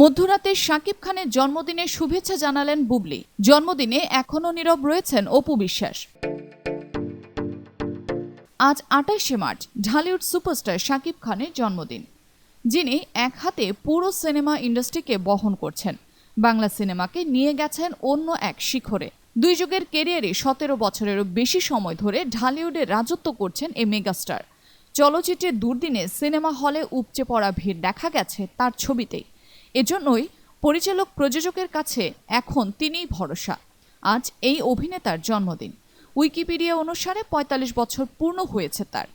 মধ্যরাতে শাকিব খানের জন্মদিনে শুভেচ্ছা জানালেন বুবলি। জন্মদিনে এখনও নীরব রয়েছেন অপু বিশ্বাস। আজ আটাইশে মার্চ, ঢালিউড সুপারস্টার শাকিব খানের জন্মদিন। যিনি এক হাতে পুরো সিনেমা ইন্ডাস্ট্রিকে বহন করছেন। বাংলা সিনেমাকে নিয়ে গেছেন অন্য এক শিখরে। দুই যুগের কেরিয়ারে সতেরো বছরেরও বেশি সময় ধরে ঢালিউডে রাজত্ব করছেন এই মেগাস্টার। চলচ্চিত্রের দুর্দিনে সিনেমা হলে উপচে পড়া ভিড় দেখা গেছে তার ছবিতেই। এজন্যই পরিচালক প্রযোজকের কাছে এখন তিনিই ভরসা। আজ এই অভিনেতার জন্মদিন। উইকিপিডিয়া অনুসারে ৪৫ বছর পূর্ণ হয়েছে তার।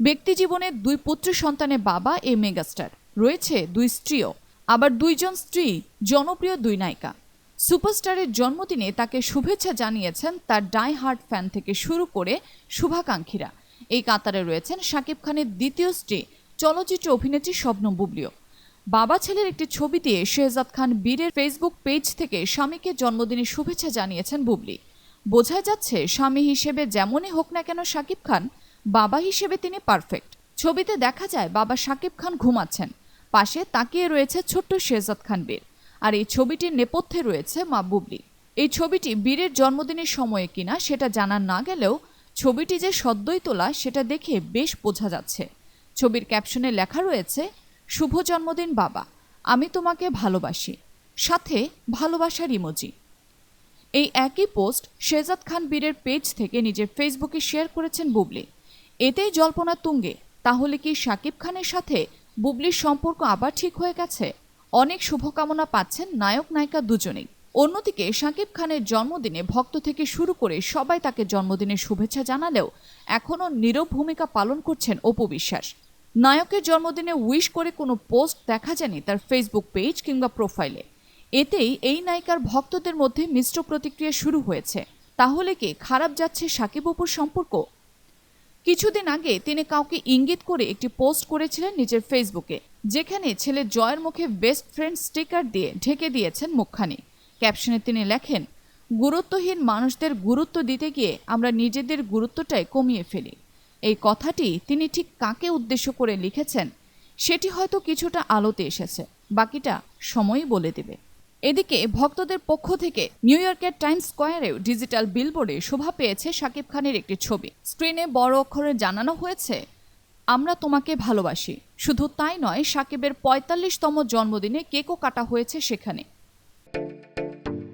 ব্যক্তিজীবনে দুই পুত্র সন্তানের বাবা এই মেগাস্টার। রয়েছে দুই স্ত্রীও। আবার দুইজন স্ত্রী জনপ্রিয় দুই নায়িকা। সুপারস্টারের জন্মদিনে তাকে শুভেচ্ছা জানিয়েছেন তার ডাই হার্ট ফ্যান থেকে শুরু করে শুভাকাঙ্ক্ষীরা। এই কাতারে রয়েছেন শাকিব খানের দ্বিতীয় স্ত্রী, চলচ্চিত্র অভিনেত্রী স্বপ্ন বুবলিও। বাবা ছেলের একটি ছবি দিয়ে শেহজাদ খান বীরের ফেসবুক পেজ থেকে স্বামীকে জন্মদিনের শুভেচ্ছা জানিয়েছেন বুবলি। বোঝা যাচ্ছে স্বামী হিসেবে যেমনই হোক না কেন শাকিব খান, বাবা হিসেবে তিনি পারফেক্ট ছবিতে দেখা যায় বাবা শাকিব খান ঘুমাচ্ছেন। পাশে তাকিয়ে রয়েছে ছোট্ট শেহজাদ খান বীর। আর এই ছবিটির নেপথ্যে রয়েছে মা বুবলি। এই ছবিটি বীরের জন্মদিনের সময়ে কিনা সেটা জানা না গেলেও ছবিটি যে সদ্যই তোলা সেটা দেখে বেশ বোঝা যাচ্ছে। ছবির ক্যাপশনে লেখা রয়েছে শুভ জন্মদিন বাবা, আমি তোমাকে ভালোবাসি। সাথে ভালোবাসার ইমোজি। এই একই পোস্ট শেজাদ খান বীরের পেজ থেকে নিজের ফেসবুকে শেয়ার করেছেন বুবলি। এতেই জল্পনা তুঙ্গে, তাহলে কি শাকিব খানের সাথে বুবলির সম্পর্ক আবার ঠিক হয়ে গেছে? অনেক শুভকামনা পাচ্ছেন নায়ক নায়িকা দুজনেই। অন্যদিকে শাকিব খানের জন্মদিনে ভক্ত থেকে শুরু করে সবাই তাকে জন্মদিনের শুভেচ্ছা জানালেও এখনও নীরব ভূমিকা পালন করছেন অপু বিশ্বাস। নায়কের জন্মদিনে উইশ করে কোনো পোস্ট দেখা যায়নি তার ফেসবুক পেজ কিংবা প্রোফাইলে। এতেই এই নায়িকার ভক্তদের মধ্যে মিশ্র প্রতিক্রিয়া শুরু হয়েছে। তাহলে কি খারাপ যাচ্ছে সাকিব অপুর সম্পর্ক? কিছুদিন আগে তিনি কাউকে ইঙ্গিত করে একটি পোস্ট করেছিলেন নিজের ফেসবুকে, যেখানে ছেলে জয়ের মুখে বেস্ট ফ্রেন্ড স্টিকার দিয়ে ঢেকে দিয়েছেন মুখখানি। ক্যাপশনে তিনি লেখেন, গুরুত্বহীন মানুষদের গুরুত্ব দিতে গিয়ে আমরা নিজেদের গুরুত্বটাই কমিয়ে ফেলি। এই কথাটি তিনি ঠিক কাকে উদ্দেশ্য করে লিখেছেন, সেটি হয়তো কিছুটা আলোতে এসেছে, বাকিটা সময়ই বলে দেবে। এদিকে ভক্তদের পক্ষ থেকে নিউ ইয়র্কের টাইমস স্কোয়ারেও ডিজিটাল বিলবোর্ডে শোভা পেয়েছে শাকিব খানের একটি ছবি। স্ক্রিনে বড় অক্ষরে জানানো হয়েছে, আমরা তোমাকে ভালোবাসি। শুধু তাই নয় সাকিবের পঁয়তাল্লিশতম জন্মদিনে কেকও কাটা হয়েছে সেখানে।